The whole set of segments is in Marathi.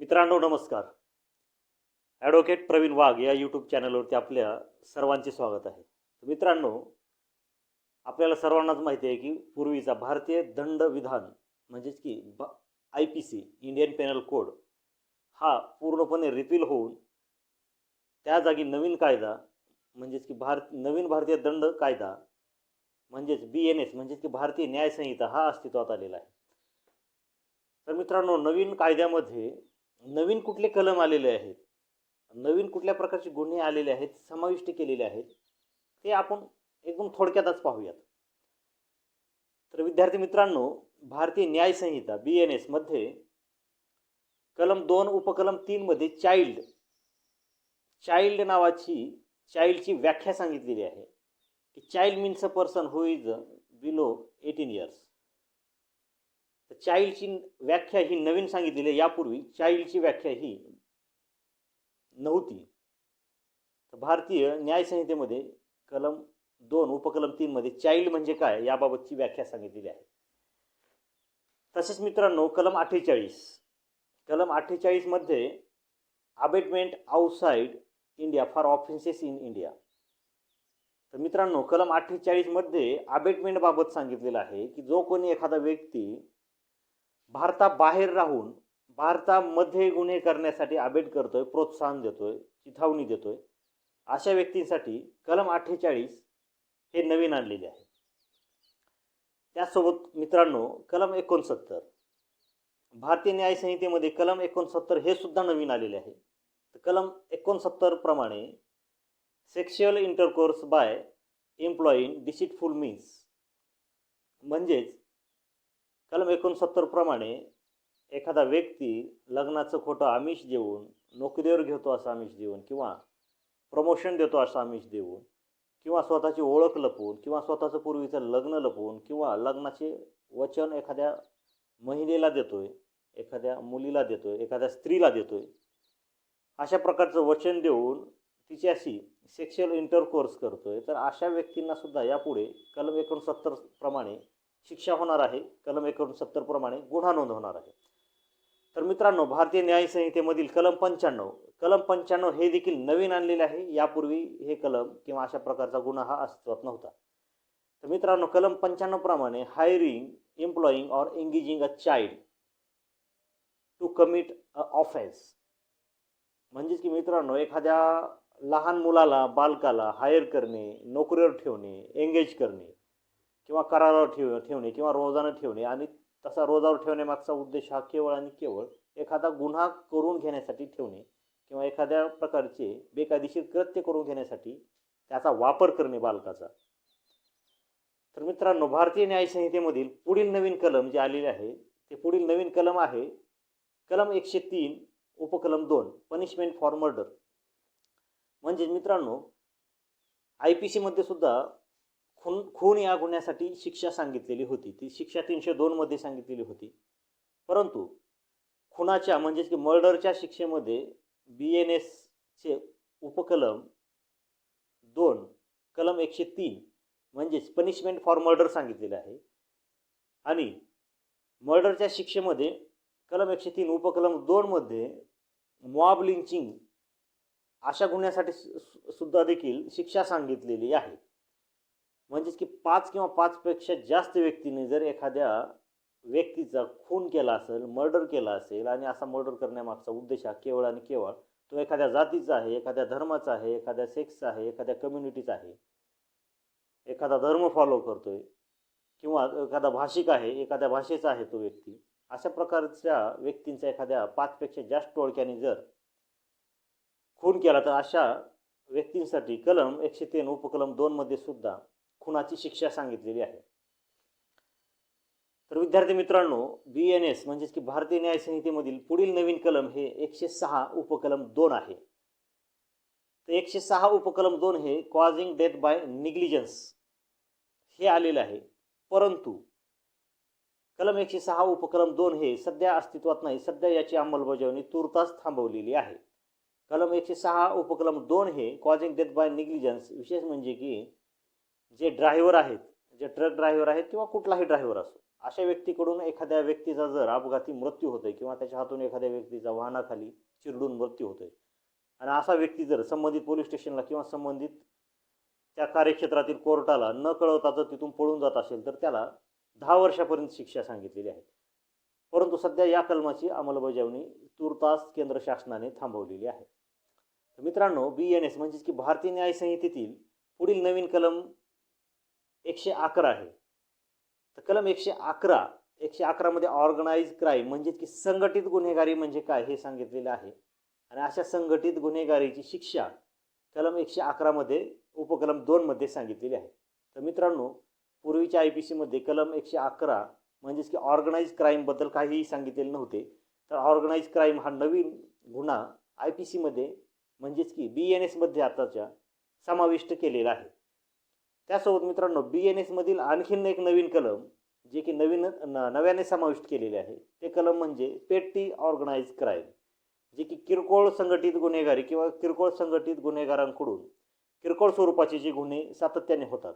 मित्रांनो नमस्कार. ॲडव्होकेट प्रवीण वाघ या यूट्यूब चॅनलवरती आपल्या सर्वांचे स्वागत आहे. तर मित्रांनो आपल्याला सर्वांनाच माहिती आहे की पूर्वीचा भारतीय दंड विधान म्हणजेच की ब I P C Indian penal code हा पूर्णपणे रिपील होऊन त्या जागी नवीन कायदा म्हणजेच की भारत नवीन भारतीय दंड कायदा म्हणजेच बी एन एस म्हणजेच की भारतीय न्यायसंहिता हा अस्तित्वात आलेला आहे. तर मित्रांनो नवीन कायद्यामध्ये नवीन कुठले कलम आलेले आहेत नवीन कुठल्या प्रकारचे गुन्हे आलेले आहेत समाविष्ट केलेले आहेत ते आपण एकदम थोडक्यातच पाहूयात. तर विद्यार्थी मित्रांनो भारतीय न्यायसंहिता बी एन एसमध्ये कलम दोन उपकलम तीनमध्ये चाइल्ड चाइल्ड नावाची चाइल्डची व्याख्या सांगितलेली आहे की child means a person who is below eighteen years. तर चाईल्डची व्याख्या ही नवीन सांगितलेली आहे. यापूर्वी चाइल्डची व्याख्या ही नव्हती. तर भारतीय न्यायसंहितेमध्ये कलम दोन उपकलम तीनमध्ये चाईल्ड म्हणजे काय याबाबतची व्याख्या सांगितलेली आहे. तसेच मित्रांनो कलम अठ्ठेचाळीस कलम अठ्ठेचाळीसमध्ये abetment outside India for offences in India तर मित्रांनो कलम अठ्ठेचाळीसमध्ये अबेटमेंटबाबत सांगितलेलं आहे की जो कोणी एखादा व्यक्ती भारताबाहेर राहून भारतामध्ये गुन्हे करण्यासाठी आबेट करतोय प्रोत्साहन देतोय चिथावणी देतोय अशा व्यक्तींसाठी कलम अठ्ठेचाळीस हे नवीन आणलेले आहे. त्यासोबत मित्रांनो कलम एकोणसत्तर. भारतीय न्यायसंहितेमध्ये कलम एकोणसत्तर हे सुद्धा नवीन आलेले आहे. तर कलम एकोणसत्तर प्रमाणे sexual intercourse by employing deceitful means म्हणजेच कलम एकोणसत्तर प्रमाणे एखादा व्यक्ती लग्नाचं खोटं आमिष देऊन नोकरीवर घेतो असं आमिष देऊन किंवा प्रमोशन देतो असं आमिष देऊन किंवा स्वतःची ओळख लपवून किंवा स्वतःचं पूर्वीचं लग्न लपवून किंवा लग्नाचे वचन एखाद्या महिलेला देतोय एखाद्या मुलीला देतोय एखाद्या स्त्रीला देतोय अशा प्रकारचं वचन देऊन तिच्याशी सेक्शुअल इंटरकोर्स करतोय. तर अशा व्यक्तींना सुद्धा यापुढे कलम एकोणसत्तर प्रमाणे शिक्षा होणार आहे. कलम एकोणसत्तर प्रमाणे गुन्हा नोंद होणार आहे. तर मित्रांनो भारतीय न्यायसंहितेमधील कलम पंच्याण्णव कलम पंच्याण्णव हे देखील नवीन आणलेले आहे. यापूर्वी हे कलम किंवा अशा प्रकारचा गुन्हा हा अस्तित्वात नव्हता. तर मित्रांनो कलम पंच्याण्णव प्रमाणे hiring employing or engaging a child to commit a offence म्हणजेच की मित्रांनो एखाद्या लहान मुलाला बालकाला हायर करणे नोकरीवर ठेवणे एंगेज करणे किंवा करारावर ठेव ठेवणे किंवा रोजानं ठेवणे. आणि तसा रोजावर ठेवण्यामागचा उद्देश हा केवळ आणि केवळ एखादा गुन्हा करून घेण्यासाठी ठेवणे किंवा एखाद्या प्रकारचे बेकायदेशीर कृत्य करून घेण्यासाठी त्याचा वापर करणे बालकाचा. तर मित्रांनो भारतीय न्यायसंहितेमधील पुढील नवीन कलम जे आलेले आहे ते पुढील नवीन कलम आहे. कलम एकशे तीन उपकलम दोन पनिशमेंट फॉर मर्डर म्हणजे मित्रांनो आय पी सीमध्ये सुद्धा खून खून या गुन्ह्यासाठी शिक्षा सांगितलेली होती. ती शिक्षा तीनशे दोनमध्ये सांगितलेली होती. परंतु खुनाच्या म्हणजेच की मर्डरच्या शिक्षेमध्ये बी एन एसचे उपकलम दोन कलम एकशे तीन म्हणजेच पनिशमेंट फॉर मर्डर सांगितलेलं आहे. आणि मर्डरच्या शिक्षेमध्ये कलम एकशे तीन उपकलम दोनमध्ये मॉब लिंचिंग अशा गुन्ह्यासाठी सु- सुद्धा देखील शिक्षा सांगितलेली आहे. म्हणजेच की पाच किंवा पाचपेक्षा जास्त व्यक्तीने जर एखाद्या व्यक्तीचा खून केला असेल मर्डर केला असेल आणि असा मर्डर करण्यामागचा उद्देश हा केवळ आणि केवळ तो एखाद्या जातीचा आहे एखाद्या धर्माचा आहे एखाद्या सेक्सचा आहे एखाद्या कम्युनिटीचा आहे. एखादा धर्म फॉलो करतोय किंवा एखादा भाषिक आहे एखाद्या भाषेचा आहे तो व्यक्ती अशा प्रकारच्या व्यक्तींचा एखाद्या पाचपेक्षा जास्त टोळक्याने जर खून केला तर अशा व्यक्तींसाठी कलम एकशे तीन उपकलम दोनमध्ये सुद्धा खुनाची शिक्षा सांगितलेली आहे. तर विद्यार्थी मित्रांनो बी एन एस म्हणजेच की भारतीय न्याय संहितेमधील पुढील नवीन कलम हे एकशे सहा उपकलम दोन आहे. तर एकशे सहा उपकलम दोन हे कॉझिंग डेथ बाय निग्लिजन्स हे आलेलं आहे. परंतु कलम एकशे सहा उपक्रम दोन हे सध्या अस्तित्वात नाही सध्या याची अंमलबजावणी तुर्तास थांबवलेली आहे. कलम एकशे सहा उपक्रम दोन हे कॉझिंग डेथ बाय निग्लिजन्स विशेष म्हणजे की जे ड्रायव्हर आहेत जे ट्रक ड्रायव्हर आहेत किंवा कुठलाही ड्रायव्हर असो अशा व्यक्तीकडून एखाद्या व्यक्तीचा जर अपघाती मृत्यू होतोय किंवा त्याच्या हातून एखाद्या व्यक्तीचा वाहनाखाली चिरडून मृत्यू होतोय. आणि असा व्यक्ती जर संबंधित पोलीस स्टेशनला किंवा संबंधित त्या कार्यक्षेत्रातील कोर्टाला न कळवता जर तिथून पळून जात असेल तर त्याला दहा वर्षापर्यंत शिक्षा सांगितलेली आहे. परंतु सध्या या कलमाची अंमलबजावणी तूर्तास केंद्र शासनाने थांबवलेली आहे. मित्रांनो बी एन एस म्हणजेच की भारतीय न्यायसंहितेतील पुढील नवीन कलम एकशे अकरा आहे. तर कलम एकशे अकरा एकशे अकरामध्ये ऑर्गनाईज क्राईम म्हणजेच की संघटित गुन्हेगारी म्हणजे काय हे सांगितलेलं आहे. आणि अशा संघटित गुन्हेगारीची शिक्षा कलम एकशे अकरामध्ये उपकलम दोनमध्ये सांगितलेली आहे. तर मित्रांनो पूर्वीच्या आय पी सीमध्ये कलम एकशे अकरा म्हणजेच की ऑर्गनाईज क्राईमबद्दल काहीही सांगितलेले नव्हते. तर ऑर्गनाईज क्राईम हा नवीन गुन्हा आय पी सीमध्ये म्हणजेच की बी एन एसमध्ये आताच्या समाविष्ट केलेला आहे. त्यासोबत मित्रांनो बी एन एसमधील आणखीन एक नवीन कलम जे की नवीन न नव्याने समाविष्ट केलेले आहे. ते कलम म्हणजे पेटी ऑर्गनाईज क्राईम जे की किरकोळ संघटित गुन्हेगारी किंवा किरकोळ संघटित गुन्हेगारांकडून किरकोळ स्वरूपाचे जे गुन्हे सातत्याने होतात.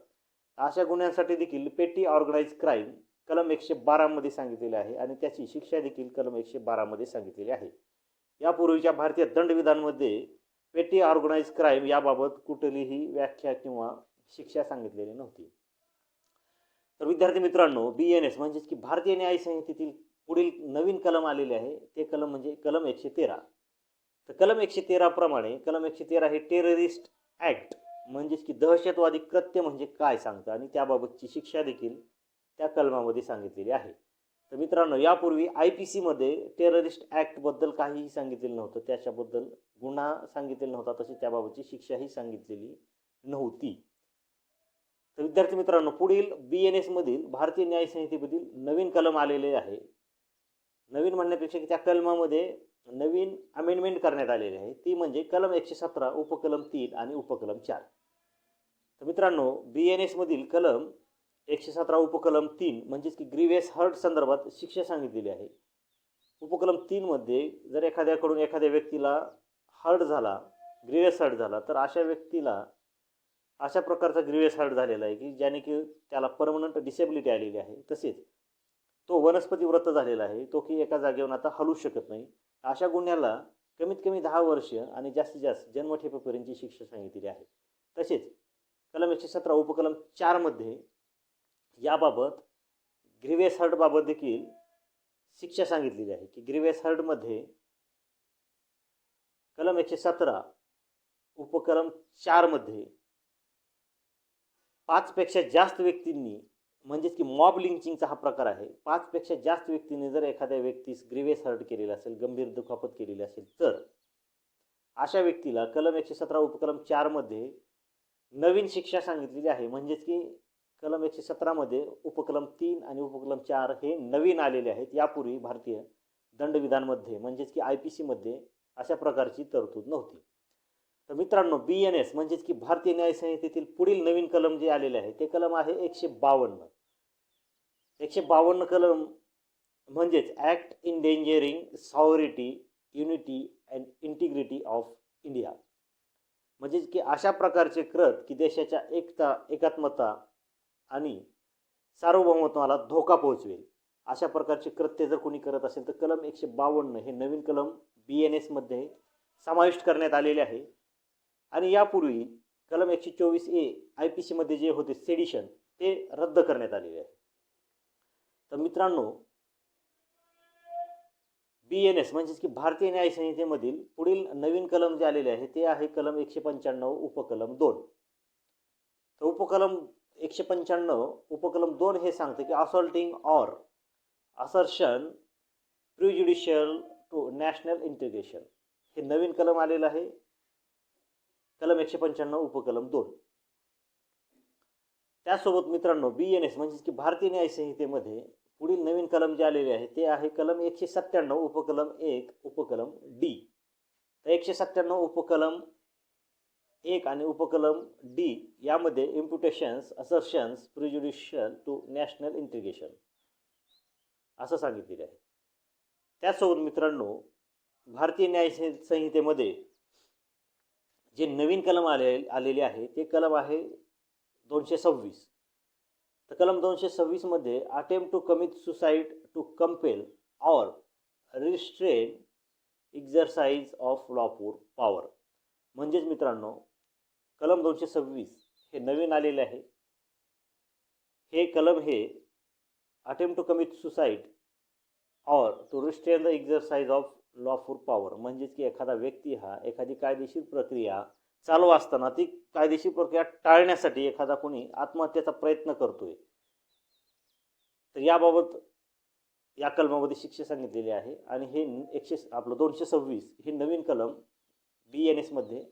अशा गुन्ह्यांसाठी देखील पेटी ऑर्गनाईज क्राईम कलम एकशे बारामध्ये सांगितलेले आहे आणि त्याची शिक्षा देखील कलम एकशे बारामध्ये सांगितलेली आहे. यापूर्वीच्या भारतीय दंडविधानमध्ये पेटी ऑर्गनाईज क्राईम याबाबत कुठलीही व्याख्या किंवा शिक्षा सांगितलेली नव्हती. तर विद्यार्थी मित्रांनो बी एन एस म्हणजेच की भारतीय न्याय संहितेतील पुढील नवीन कलम आलेले आहे. ते कलम म्हणजे कलम एकशे तेरा. तर कलम एकशे तेराप्रमाणे कलम एकशे तेरा हे टेररिस्ट ॲक्ट म्हणजेच की दहशतवादी कृत्य म्हणजे काय सांगतं? आणि त्याबाबतची शिक्षा देखील त्या कलमामध्ये सांगितलेली आहे. तर मित्रांनो यापूर्वी आय पी सीमध्ये टेररिस्ट ॲक्टबद्दल काहीही सांगितलेलं नव्हतं. त्याच्याबद्दल गुन्हा सांगितलेला नव्हता. तशी त्याबाबतची शिक्षाही सांगितलेली नव्हती. तर विद्यार्थी मित्रांनो पुढील बी एन एसमधील भारतीय न्याय संहितेमधील नवीन कलम आलेले आहे. नवीन म्हणण्यापेक्षा की त्या कलमामध्ये नवीन अमेंडमेंट करण्यात आलेली आहे. ती म्हणजे कलम एकशे सतरा उपकलम तीन आणि उपकलम चार. तर मित्रांनो बी एन एसमधील कलम एकशे सतरा उपकलम तीन म्हणजेच की ग्रीवेस हर्ट संदर्भात शिक्षा सांगितलेली आहे. उपकलम तीनमध्ये जर एखाद्याकडून एखाद्या व्यक्तीला हर्ट झाला ग्रीवेस हर्ट झाला तर अशा व्यक्तीला अशा प्रकारचा ग्रीवियस हार्ट झालेला आहे की ज्याने की त्याला परमनंट डिसेबिलिटी आलेली आहे. तसेच तो वनस्पती व्रत झालेला आहे. तो की एका जागेवरून आता हलू शकत नाही. अशा गुन्ह्याला कमीत कमी दहा वर्ष आणि जास्तीत जास्त जन्मठेपेपर्यंतची शिक्षा सांगितलेली आहे. तसेच कलम एकशे सतरा उपकलम चारमध्ये याबाबत ग्रीवियस हर्टबाबत देखील शिक्षा सांगितलेली आहे की ग्रिवेस हर्टमध्ये कलम एकशे सतरा उपकलम चारमध्ये पाचपेक्षा जास्त व्यक्तींनी म्हणजेच की मॉब लिंचिंगचा हा प्रकार आहे. पाचपेक्षा जास्त व्यक्तींनी जर एखाद्या व्यक्तीस ग्रेवेस हर्ट केलेला असेल गंभीर दुखापत केलेली असेल तर अशा व्यक्तीला कलम एकशे सतरा उपकलम चारमध्ये नवीन शिक्षा सांगितलेली आहे. म्हणजेच की कलम एकशे सतरामध्ये उपक्रम तीन आणि उपकलम चार हे नवीन आलेले आहेत. यापूर्वी भारतीय दंडविधानमध्ये म्हणजेच की आय पी सीमध्ये अशा प्रकारची तरतूद नव्हती. तर मित्रांनो बी एन एस म्हणजेच की भारतीय न्यायसंहितेतील पुढील नवीन कलम जे आलेले आहे ते कलम आहे एकशे बावन्न. एकशे बावन्न कलम म्हणजेच act endangering sovereignty unity and integrity of India म्हणजेच की अशा प्रकारचे कृत की देशाच्या एकता एकात्मता आणि सार्वभौमत्वाला धोका पोहोचवेल. अशा प्रकारचे कृत्य जर कोणी करत असेल तर कलम एकशे बावन्न हे नवीन कलम बी एन एसमध्ये समाविष्ट करण्यात आलेले आहे. आणि यापूर्वी कलम एकशे चोवीस ए आय पी सीमध्ये जे होते सेडिशन ते रद्द करण्यात आलेले आहे तर मित्रांनो बी एन एस म्हणजेच की भारतीय न्याय संहितेमधील पुढील नवीन कलम जे आलेले आहे ते आहे कलम एकशे पंच्याण्णव उपकलम दोन. तर उपकलम एकशे पंच्याण्णव उपकलम दोन हे सांगते की assaulting or assertion prejudicial to national integration हे नवीन कलम आलेलं आहे. कलम एकशे पंच्याण्णव उपकलम दोन. त्यासोबत मित्रांनो बी एन एस म्हणजेच की भारतीय न्याय संहितेमध्ये पुढील नवीन कलम जे आलेले आहे ते आहे कलम एकशे सत्त्याण्णव उपकलम एक उपकलम डी तर एकशे सत्त्याण्णव उपकलम एक आणि उपकलम डी यामध्ये imputations assertions prejudicial to national integration असं सांगितलेलं आहे. त्यासोबत मित्रांनो भारतीय न्याय संहितेमध्ये जे नवीन कलम आले आलेले आहे ते कलम आहे दोनशे सव्वीस. तर कलम दोनशे सव्वीसमध्ये attempt to commit suicide to compel or restrain exercise of lawful power म्हणजेच मित्रांनो कलम दोनशे सव्वीस हे नवीन आलेले आहे. हे कलम हे attempt to commit suicide or to restrain the exercise of law for power म्हणजेच की एखादा व्यक्ती हा एखादी कायदेशीर प्रक्रिया चालू असताना ती कायदेशीर प्रक्रिया टाळण्यासाठी एखादा कोणी आत्महत्येचा प्रयत्न करतोय. तर याबाबत या कलमामध्ये शिक्षा सांगितलेली आहे आणि हे एकशे आपलं दोनशे सव्वीस हे नवीन कलम बी एन एसमध्ये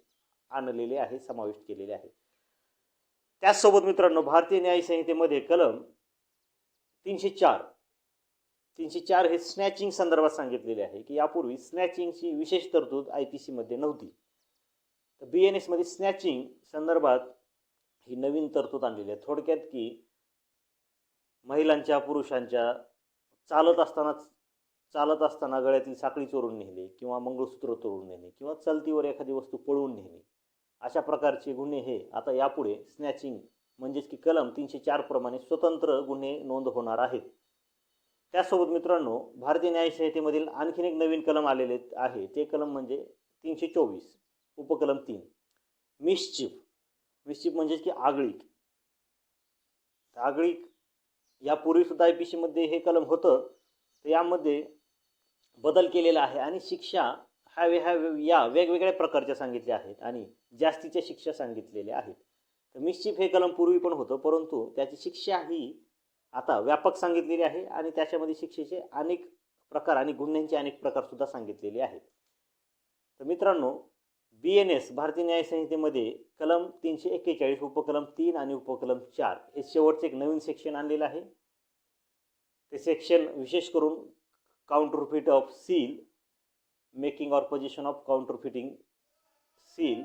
आणलेले आहे समाविष्ट केलेले आहे. त्याचसोबत मित्रांनो भारतीय न्यायसंहितेमध्ये कलम तीनशे चार तीनशे चार हे स्नॅचिंग संदर्भात सांगितलेले आहे की यापूर्वी स्नॅचिंगची विशेष तरतूद आय पी सीमध्ये नव्हती. तर बी एन एसमध्ये स्नॅचिंग संदर्भात ही नवीन तरतूद आणलेली आहे. थोडक्यात की महिलांच्या पुरुषांच्या चालत असताना चालत असताना गळ्यातील साखळी चोरून नेणे किंवा मंगळसूत्र चोरून नेणे किंवा चलतीवर एखादी वस्तू पळवून नेणे अशा प्रकारचे गुन्हे हे आता यापुढे स्नॅचिंग म्हणजेच की कलम तीनशे चार प्रमाणे स्वतंत्र गुन्हे नोंद होणार आहेत. त्यासोबत मित्रांनो भारतीय न्यायसंहितेमधील आणखीन एक नवीन कलम आलेले आहे. ते कलम म्हणजे तीनशे चोवीस उपकलम तीन. मिसचिफ. मिसचिफ म्हणजेच की आगळीक. आगळीक यापूर्वीसुद्धा आय पी सीमध्ये हे कलम होतं. तर यामध्ये बदल केलेला आहे आणि शिक्षा ह्या वे ह्या वे- या वेगवेगळ्या प्रकारच्या सांगितल्या आहेत आणि जास्तीच्या शिक्षा सांगितलेल्या आहेत. तर मिसचिफ हे कलम पूर्वी पण होतं परंतु त्याची शिक्षा ही आता व्यापक सांगितलेली आहे आणि त्याच्यामध्ये शिक्षेचे अनेक प्रकार आणि गुन्ह्यांचे अनेक प्रकारसुद्धा सांगितलेले आहेत. तर मित्रांनो बी एन एस भारतीय न्यायसंहितेमध्ये कलम तीनशे एक्केचाळीस उपकलम तीन आणि उपकलम चार हे शेवटचे एक नवीन सेक्शन आणलेलं आहे. ते सेक्शन विशेष करून counterfeit of seal making or possession of counterfeiting seal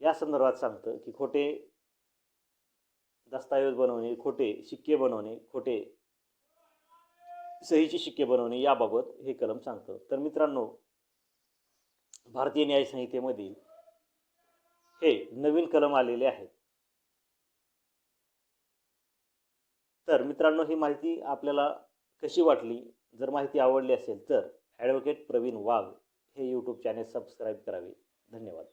या संदर्भात सांगतं की खोटे दस्तऐवज बनवणे खोटे शिक्के बनवणे खोटे सहीचे शिक्के बनवणे याबाबत हे कलम सांगतं. तर मित्रांनो भारतीय न्याय संहितेमधील हे नवीन कलम आलेले आहेत. तर मित्रांनो ही माहिती आपल्याला कशी वाटली? जर माहिती आवडली असेल तर ॲडव्होकेट प्रवीण वाघ हे यूट्यूब चॅनेल सबस्क्राईब करावे. धन्यवाद.